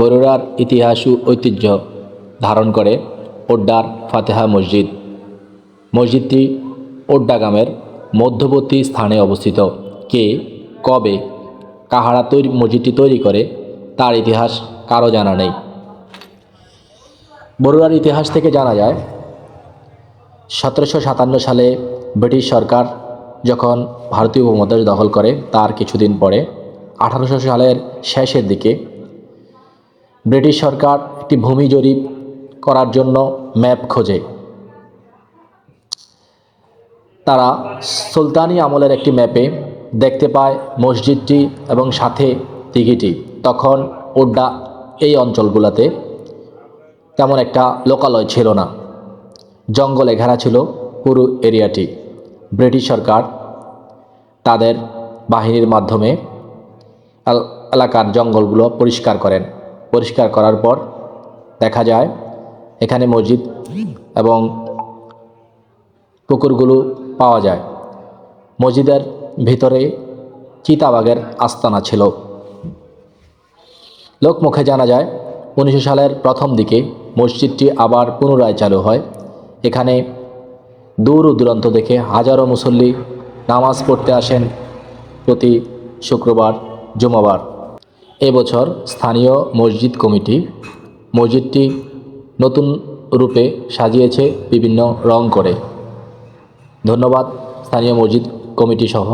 বরুড়ার ইতিহাস ও ঐতিহ্য ধারণ করে ওড্ডার ফাতেহা মসজিদ। মসজিদটি ওড্ডা গ্রামের মধ্যবর্তী স্থানে অবস্থিত। কে, কবে, কাহারা তৈরি, মসজিদটি তৈরি করে, তার ইতিহাস কারও জানা নেই। বরুড়ার ইতিহাস থেকে জানা যায়, সতেরোশো সাতান্ন সালে ব্রিটিশ সরকার যখন ভারতীয় উপমহাদেশ দখল করে, তার কিছুদিন পরে, আঠারোশো সালের শেষের দিকে ব্রিটিশ সরকার একটি ভূমি জরিপ করার জন্য ম্যাপ খোঁজে। তারা সুলতানি আমলের একটি ম্যাপে দেখতে পায় মসজিদটি এবং সাথে দিঘিটি। তখন ওড্ডা এই অঞ্চলগুলোতে তেমন একটা লোকালয় ছিল না। জঙ্গলে ঘেরা ছিল পুরো এরিয়াটি। ব্রিটিশ সরকার তাদের বাহিনীর মাধ্যমে এল- এলাকার জঙ্গলগুলো পরিষ্কার করেন। পরিষ্কার করার পর দেখা যায় এখানে মসজিদ এবং পুকুরগুলো পাওয়া যায়। মসজিদের ভিতরে চিতাবাগের আস্তানা ছিল। লোকমুখে জানা যায়, উনিশশো সালের প্রথম দিকে মসজিদটি আবার পুনরায় চালু হয়। এখানে দূর দূরান্ত থেকে হাজারো মুসল্লি নামাজ পড়তে আসেন প্রতি শুক্রবার, জুমাবার। এবছর স্থানীয় মসজিদ কমিটি মসজিদটি নতুন রূপে সাজিয়েছে বিভিন্ন রং করে। ধন্যবাদ স্থানীয় মসজিদ কমিটি সহ।